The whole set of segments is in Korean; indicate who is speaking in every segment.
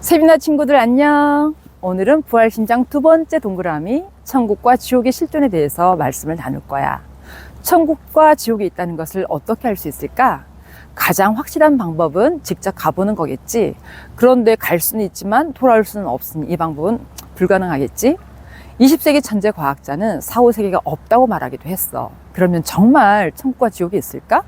Speaker 1: 세빈아 친구들 안녕. 오늘은 부활신장 두 번째 동그라미 천국과 지옥의 실존에 대해서 말씀을 나눌 거야. 천국과 지옥이 있다는 것을 어떻게 알 수 있을까? 가장 확실한 방법은 직접 가보는 거겠지. 그런데 갈 수는 있지만 돌아올 수는 없으니 이 방법은 불가능하겠지. 20세기 천재 과학자는 4, 5세계가 없다고 말하기도 했어. 그러면 정말 천국과 지옥이 있을까?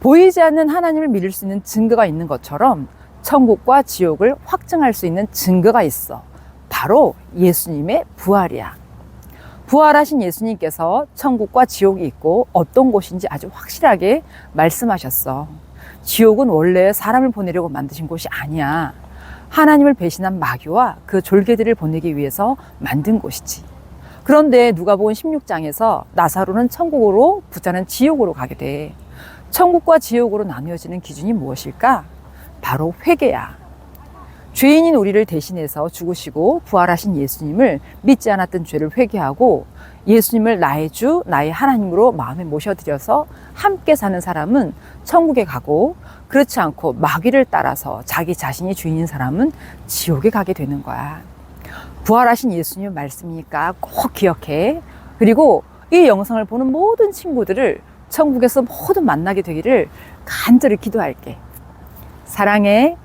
Speaker 1: 보이지 않는 하나님을 믿을 수 있는 증거가 있는 것처럼 천국과 지옥을 확증할 수 있는 증거가 있어. 바로 예수님의 부활이야. 부활하신 예수님께서 천국과 지옥이 있고 어떤 곳인지 아주 확실하게 말씀하셨어. 지옥은 원래 사람을 보내려고 만드신 곳이 아니야. 하나님을 배신한 마귀와 그 졸개들을 보내기 위해서 만든 곳이지. 그런데 누가복음 16장에서 나사로는 천국으로 부자는 지옥으로 가게 돼. 천국과 지옥으로 나누어지는 기준이 무엇일까? 바로 회개야. 죄인인 우리를 대신해서 죽으시고 부활하신 예수님을 믿지 않았던 죄를 회개하고 예수님을 나의 주, 나의 하나님으로 마음에 모셔드려서 함께 사는 사람은 천국에 가고 그렇지 않고 마귀를 따라서 자기 자신이 주인인 사람은 지옥에 가게 되는 거야. 부활하신 예수님 말씀이니까 꼭 기억해. 그리고 이 영상을 보는 모든 친구들을 천국에서 모두 만나게 되기를 간절히 기도할게. 사랑해.